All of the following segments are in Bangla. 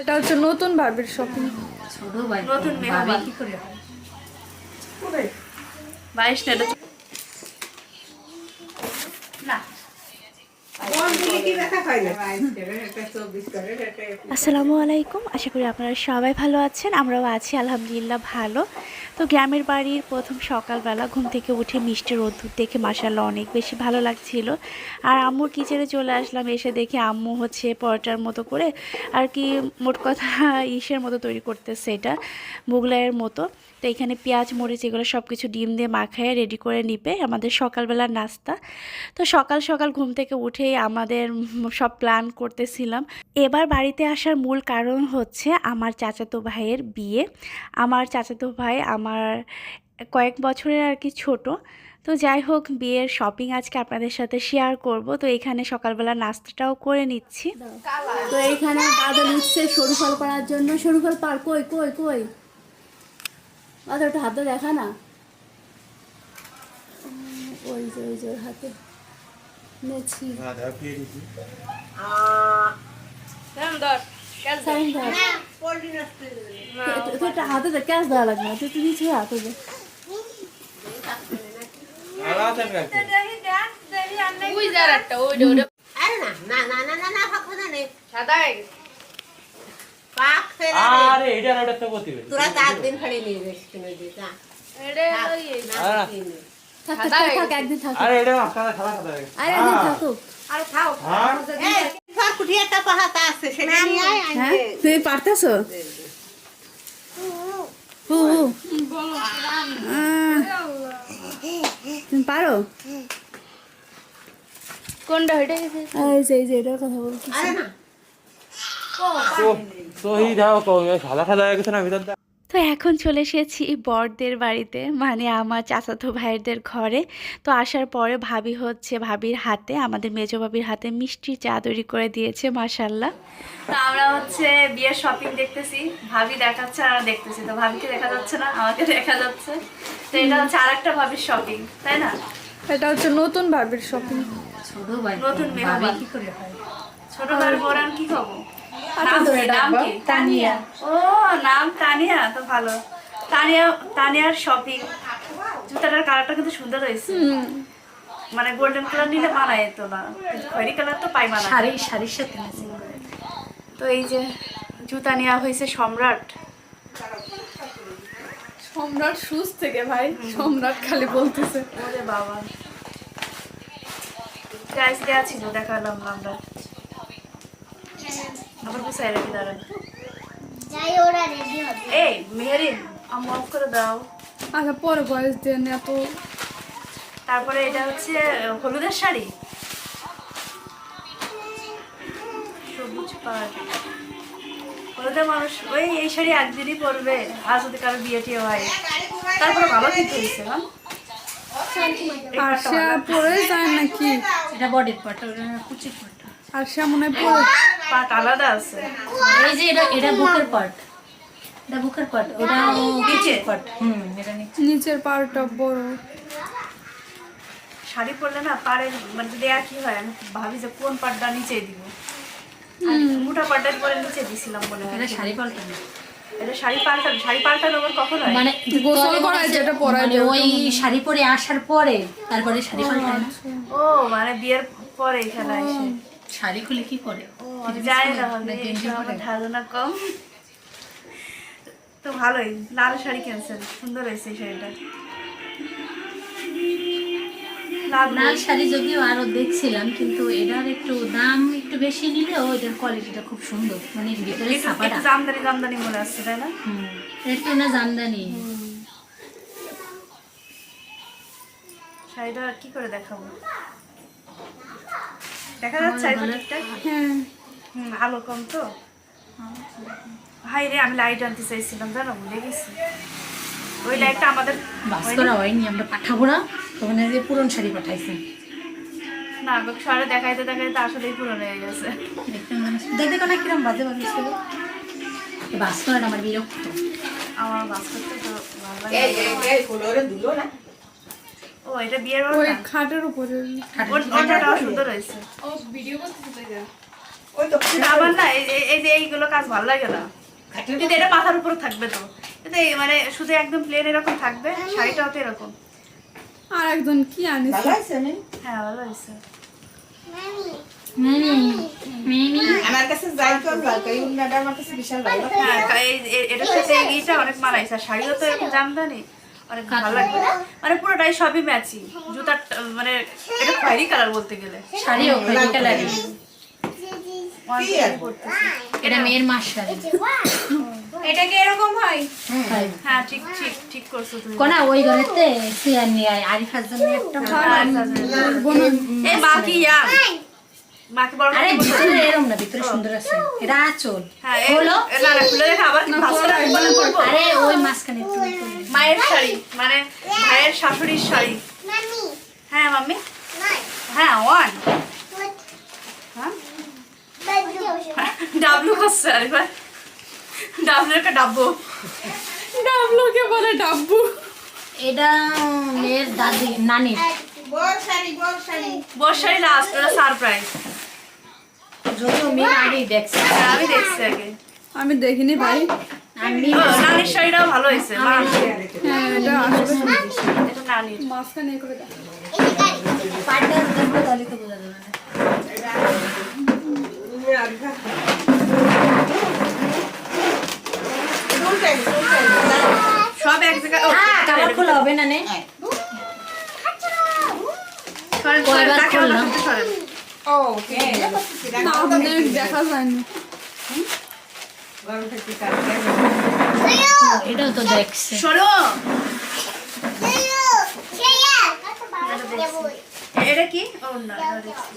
এটা হচ্ছে নতুন ভাবির শপিং নতুন মেহমান। কি করে বাইশ না। আসসালামু আলাইকুম, আশা করি আপনারা সবাই ভালো আছেন, আমরাও আছি, আলহামদুলিল্লাহ ভালো। তো গ্রামের বাড়ির প্রথম সকালবেলা ঘুম থেকে উঠে মিষ্টি রোদ্দুর দেখে মাসাল্লাহ অনেক বেশি ভালো লাগছিল। আর আম্মুর কিচেনে চলে আসলাম, এসে দেখে আম্মু হচ্ছে পরোটার মতো করে আর কি মোট কথা ইসের মতো তৈরি করতেছে এটা, মুগলাইয়ের মতো। তো এখানে পেঁয়াজ, মরিচ এগুলো সব কিছু ডিম দিয়ে মাখায় রেডি করে নিবে আমাদের সকালবেলার নাস্তা। তো সকাল সকাল ঘুম থেকে উঠেই আমাদের সব প্ল্যান করতেছিলাম। এবার বাড়িতে আসার মূল কারণ হচ্ছে আমার চাচাতো ভাইয়ের বিয়ে। আমার চাচাতো ভাই আমার কয়েক বছরের আর কি ছোট। তো যাই হোক, বিয়ের শপিং আজকে আপনাদের সাথে শেয়ার করব। তো এখানে সকালবেলা নাস্তাটাও করে নিচ্ছি। তো এইখানে বাদল উঠছে সরু ফল করার জন্য। সরু ফল পার, কই কই কই? বাদল একটু হাতে দেখা না ওই যে ওই যে ওর হাতে নেছি হাতে দে ক্যাশ দেওয়া লাগবে না তুই তুই নিচে হাতে দে সাদা হয়ে গেছে পাক ফেরা আরে এটা ওটা তো তোরা চার দিন নিয়ে গেছিস এটা ওই আরে এটা হয়ে গেছে। আরে থাকুক আরে খাও। এই ফাঁক একটা পাহাতা আছে সেটা নিয়ে আয়। হ্যাঁ? তুই পারতেছ? তুমি পারো? কোনটা হয়ে গেছে এই যে এটার কথা বলছি। আরে না। তো এখন চলে এসেছি বরদের বাড়িতে মানে আমার চাচাতো ভাইয়েরদের ঘরে। তো আসার পরে ভাবি হচ্ছে ভাবির হাতে আমাদের মেজো ভাবির হাতে মিষ্টি চা তৈরি করে দিয়েছে মাসাল্লাহ তো আমরা হচ্ছে বিয়ের শপিং দেখতেছি ভাবি দেখাচ্ছে আর দেখতেছি তো ভাবিকে দেখা যাচ্ছে না আমাকে দেখা যাচ্ছে। তো এটা হচ্ছে আরেকটা ভাবির শপিং তাই না? এটা হচ্ছে নতুন ভাবির শপিং ছোট ভাই নতুন ভাবে মেহমান। কি করে হয়? ছোট ভাইয়ের বড় কি খাব নাম কি? তানিয়া। ও নাম তানিয়া তো ভালো। তানিয়া তানিয়ার শপিং জুতাটার কালারটা কিন্তু সুন্দর হয়েছে। মানে গোল্ডেন কালার নিলে মানায় তো না। খয়েরি কালার তো পাই মানা শাড়ি শাড়ির সাথে ম্যাচিং করে। তো এই যে জুতা নেওয়া হয়েছে সম্রাট। সম্রাট শুজ থেকে ভাই। সম্রাট খালি বলতেছে। ওরে বাবা। প্রাইস দেওয়া ছিল দেখালাম আমরা। আবার গুছাই রাখি দাঁড়ান এই মেহেরিন আমি অফ করে দাও। আচ্ছা পরে বয়স দেন এত তারপরে এটা হচ্ছে হলুদের শাড়ি। সবুজ পাড় হলুদের মানুষ ওই এই শাড়ি একদিনই পরবে। আর যদি কারও বিয়ে টিয়ে হয়। তারপরে ভালো কিন্তু হয়েছে না পরে যায় নাকি? এটা বডির পার্ট কুচির মনে হয় পাট আলাদা আছে। এই যে এটা এটা বুকের পার্ট। এটা বুকের পার্ট ওটা নিচে পার্ট। হুম এটা নিচে নিচের পাড়টা বড়। শাড়ি পরলে না পারে মানে যদি একই হয় আমি ভাবি যে কোন পাটটা নিচে দিব। মোটা পাটটা পরে নিচে দিছিলাম মনে হয় এটা শাড়ি পাল্টানো। এটা শাড়ি পাল্টানো শাড়ি পাল্টানো আবার কখন হয়? মানে গোসল করায় যেটা পরায় মানে ওই শাড়ি পরে আসার পরে তারপরে শাড়ি পাল্টায়। ও মানে বিয়ের পরে এখানে এসে শাড়ি খুলে কি করে আমি জানি না আমার ধারণা কম। তো ভালোই লাল শাড়ি সুন্দর হয়েছে এই শাড়িটা। লাল শাড়ি যদিও আরও দেখছিলাম কিন্তু এটার একটু দাম একটু বেশি নিলেও এটার কোয়ালিটিটা খুব সুন্দর মানে ভিতরে ছাপাটা। জামদানি জামদানি মনে আসছে তাই না? হুম একটু না জামদানি। শাড়িটা কি করে দেখাবো? দেখা যাচ্ছে হ্যাঁ। আলো কম তো। হাই রে আমি লাইট আনতে চাইছিলাম জানো ভুলে গেছি। ওই লাইটটা আমাদের বাস করা হয়নি আমরা পাঠাবো না। এই যে পুরন শাড়ি পাঠাইছে। না সরে দেখাইতে দেখাইতে আসলেই পুরনো হয়ে গেছে। দেখতে মানে দেখতে কোনো কিরম বাজে বাজে ছিল। আমার বিরক্ত। আমার বাস তো ভালো লাগে এই এই এই ফুলরে দিলো না ও এটা বিয়ের ওই খাটের উপরে। ওর- ওড়নাটাও সুন্দর হয়েছে। ওই তো আমার না এই যে এইগুলো কাজ ভালো লাগে না। কিন্তু এটা মাথার উপর থাকবে তো। কিন্তু মানে শুধু একদম প্লেন এরকম থাকবে শাড়িটাও তো এরকম। আর একজন কি আনিস ভালো আছে হ্যাঁ ভালো মিমি। আমার কাছে যাই তো আমার কাছে বিশাল ভালো। হ্যাঁ কা- এই এ- এটার সাথে এইটা অনেক মানাইছে আর শাড়িও তো এরকম জামদানি। অনেক ভালো লাগবে। মানে পুরোটাই সবই ম্যাচিং জুতার মানে এটা খয়েরি কালার বলতে গেলে। শাড়িও খয়েরি কালারের এটা মেয়ের মাস শাড়ি। এটা কি এরকম হয়? হ্যাঁ। ঠিক ঠিক ঠিক করছ তুমি। কোনা ওই ঘরেতে চেয়ার নিয়ে আরিফার জন্য একটা এই মা কি ইয়াং মাকে বড় আরে ভিতরে এরম না ভিতরে সুন্দর আছে। এটা আঁচল। হ্যাঁ হলো? না না খুলে দেখা আবার ভাস্কর বলে করব? আরে ওই মাঝখানে মায়ের শাড়ি মানে ভাইয়ের শাশুড়ির শাড়ি। হ্যাঁ হ্যাঁ ওয়ান। হ্যাঁ? ডাবলু করছে ডাব্বু। ডাবলুকে বলে ডাব্বু। এটা মেয়ের দাদি নানির। বড় শাড়ি বড় শাড়ি। বর শাড়ি লাস্ট ওটা সারপ্রাইজ যদিও মেয়ের আগেই দেখছে। আমি দেখছি আগে। আমি দেখিনি ভাই। আমি নানির শাড়িটাও ভালো হয়েছে হ্যাঁ এটা এটা নানির মাঝখানে করে দেখ পাটটা দেখব তাহলে তো বোঝা যাবে না দুলটাই দুলটাই সব এক জায়গায় ও, হ্যাঁ খোলা হবে না নে? সরেন, সরেন। ও হ্যাঁ আপনাদের দেখা যায়নি গরম থাকতে কাটতে এটাও তো দেখছে। সরো। এটা কি? ও না এটা দেখছি।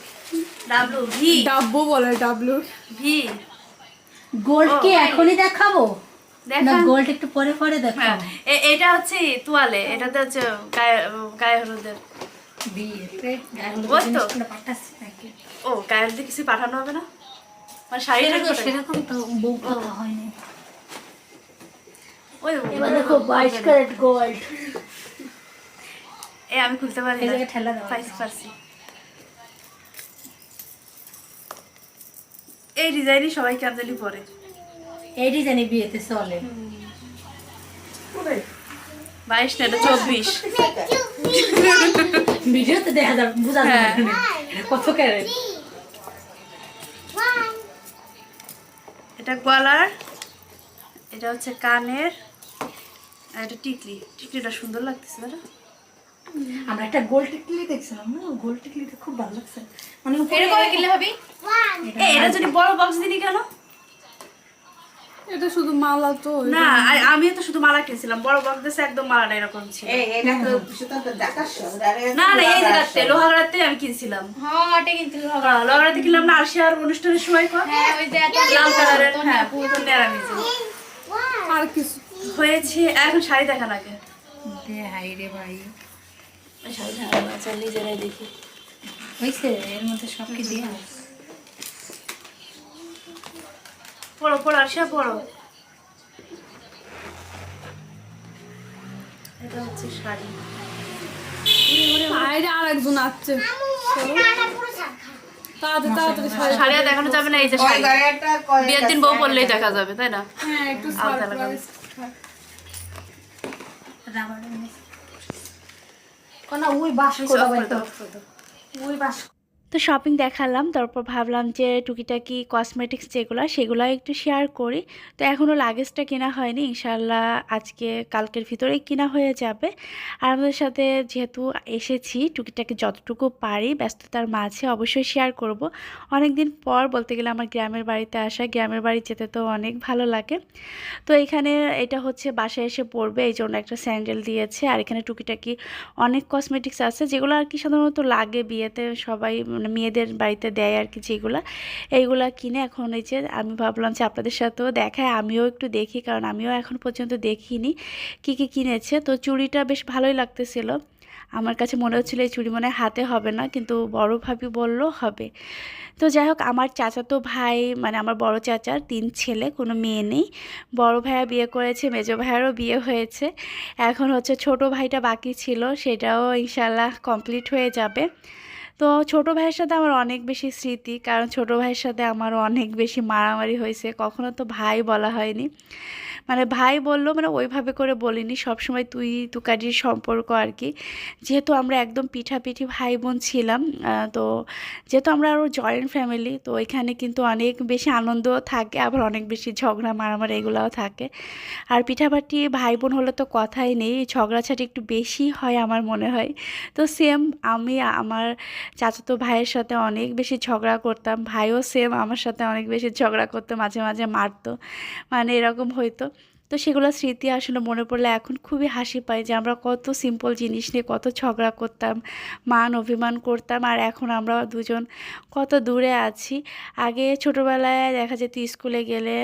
W V. ডাব্বু বলে ডাবলু। ভি। গোল্ড কি এখনই দেখাবো? না গোল্ড একটু পরে পরে হ্যাঁ দেখাবো এ- এটা হচ্ছে তোয়ালে এটাতে হচ্ছে গায়ে গায়ে হলুদের। ও গায়ে কিছু পাঠানো হবে না? মানে শাড়ি সেরকম তো? বউ হয়নি। এবার দেখো বাইশ ক্যারেট গোল্ড এ আমি খুলতে পারি এই না ঠেলা দেওয়া পাইছি পারছি। এই ডিজাইনই সবাই কাঞ্জালি পরে। এই ডিজাইনে বিয়েতে চলে। বাইশ না এটা চব্বিশ। ভিডিওতে দেখা যাবে বোঝা। যাবে এটা কত ক্যারেট? এটা গলার এটা হচ্ছে কানের আর এটা টিকলি। টিকলিটা সুন্দর লাগতেছে না? আমরা একটা গোল টিকলি দেখছিলাম না? গোল টিকলিটা খুব ভালো লাগছে। মানে উপরে কিনলে হবে এটা যদি বড় বক্স দিনি কেন? এটা শুধু মালা তো না আ- আমিও তো শুধু মালা কিনছিলাম। বড় বক্স একদম মালাটা এরকম ছিল। এই এটা তো সুতরাং তো দেখার সঙ্গে না না এই জায়গাতে লোহাগড়াতে আমি কিনছিলাম। হ্যাঁ, লোহাগড়াতে কিনলাম না আরশিয়ার অনুষ্ঠানের সময় কর লাল কালারের হ্যাঁ পুরো নেরামিজি আর কিছু হয়েছে এখন শাড়ি দেখা লাগে দে হাই রে ভাই। শাড়ি দেখা চল নিজেরাই দেখি। হয়েছে এর মধ্যে সব কি দিয়ে পড়ো পড়ো আরশিয়া পড়ো। এটা হচ্ছে শাড়ি। বাইরে আর একজন আসছে শাড়ি দেখানো যাবে না এই যে শাড়ি। বিয়ের দিন বউ পরলেই দেখা যাবে তাই না? হ্যাঁ একটু কোন ওই বাস করে ওই বাস তো শপিং দেখালাম, তারপর ভাবলাম যে টুকিটাকি কসমেটিক্স যেগুলো সেগুলো একটু শেয়ার করি। তো এখনও লাগেজটা কেনা হয়নি ইনশাল্লাহ আজকে, কালকের ভিতরেই কেনা হয়ে যাবে। আর আমাদের সাথে যেহেতু এসেছি, টুকিটাকি যতটুকু পারি, ব্যস্ততার মাঝে অবশ্যই শেয়ার করব। অনেক দিন পর বলতে গেলে আমার গ্রামের বাড়িতে আসা, গ্রামের বাড়ি যেতে তো অনেক ভালো লাগে। তো এখানে এটা হচ্ছে বাসায় এসে পড়বে এই জন্য একটা স্যান্ডেল দিয়েছে। আর এখানে টুকিটাকি অনেক কসমেটিক্স আছে, যেগুলো আর কি সাধারণত লাগে বিয়েতে, সবাই মানে মেয়েদের বাড়িতে দেয় আর কি যেগুলো, এইগুলা কিনে এখন এই যে আমি ভাবলাম যে আপনাদের সাথেও দেখায়, আমিও একটু দেখি, কারণ আমিও এখন পর্যন্ত দেখিনি কি কি কিনেছে। তো চুড়িটা বেশ ভালোই লাগতেছিল। আমার কাছে মনে হচ্ছিল এই চুড়ি মনে হাতে হবে না, কিন্তু বড় ভাবি বলল হবে। তো যাই হোক, আমার চাচাতো ভাই মানে আমার বড় চাচার তিন ছেলে, কোনো মেয়ে নেই। বড় ভাইয়া বিয়ে করেছে, মেজো ভাইয়ারও বিয়ে হয়েছে। এখন হচ্ছে ছোট ভাইটা বাকি ছিল, সেটাও ইনশাল্লাহ কমপ্লিট হয়ে যাবে। তো ছোট ভাইয়ের সাথে আমার অনেক বেশি স্মৃতি, কারণ ছোট ভাইয়ের সাথে আমার অনেক বেশি মারামারি হয়েছে, কখনো তো ভাই বলা হয়নি। মানে ভাই বলল মানে ওইভাবে করে বলিনি, সবসময় তুই তুকারির সম্পর্ক আর কি। যেহেতু আমরা একদম পিঠাপিঠি ভাই বোন ছিলাম তো যেহেতু আমরা আরও জয়েন্ট ফ্যামিলি তো এখানে কিন্তু অনেক বেশি আনন্দও থাকে, আবার অনেক বেশি ঝগড়া মারামারি এগুলাও থাকে। আর পিঠাপাটি ভাই বোন হলে তো কথাই নেই, ঝগড়াঝাটি একটু বেশি হয় আমার মনে হয়। তো সেম আমি, আমার চাচাতো ভাইয়ের সাথে অনেক বেশি ঝগড়া করতাম, ভাইও সেম আমার সাথে অনেক বেশি ঝগড়া করতো, মাঝে মাঝে মারতো। মানে এরকম হইতো। তো সেগুলো স্মৃতি আসলে মনে পড়লে এখন খুবই হাসি পায় যে আমরা কত সিম্পল জিনিস নিয়ে কত ঝগড়া করতাম, মান অভিমান করতাম আর এখন আমরা দুজন কত দূরে আছি। আগে ছোটোবেলায় দেখা যেত স্কুলে গেলে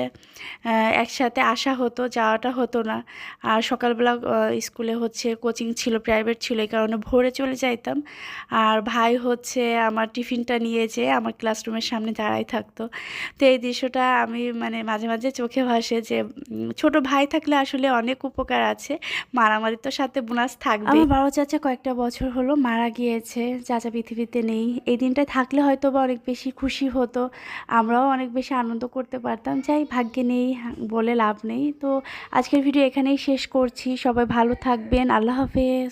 একসাথে আসা হতো, যাওয়াটা হতো না। আর সকালবেলা স্কুলে হচ্ছে কোচিং ছিল প্রাইভেট ছিল, এই কারণে ভোরে চলে যাইতাম। আর ভাই হচ্ছে আমার টিফিনটা নিয়ে যেয়ে আমার ক্লাসরুমের সামনে দাঁড়াই থাকতো। তো এই দৃশ্যটা আমি মানে মাঝে মাঝে চোখে ভাসে যে ছোট ভাই থাকলে আসলে অনেক উপকার আছে। মারামারি তো সাথে বোনাস থাকবে আমার বড় চাচা কয়েকটা বছর হলো মারা গিয়েছে চাচা পৃথিবীতে নেই। এই দিনটা থাকলে হয়তো বা অনেক বেশি খুশি হতো, আমরাও অনেক বেশি আনন্দ করতে পারতাম। যাই, ভাগ্যে নেই বলে লাভ নেই। তো আজকের ভিডিও এখানেই শেষ করছি। সবাই ভালো থাকবেন। আল্লাহ হাফেজ।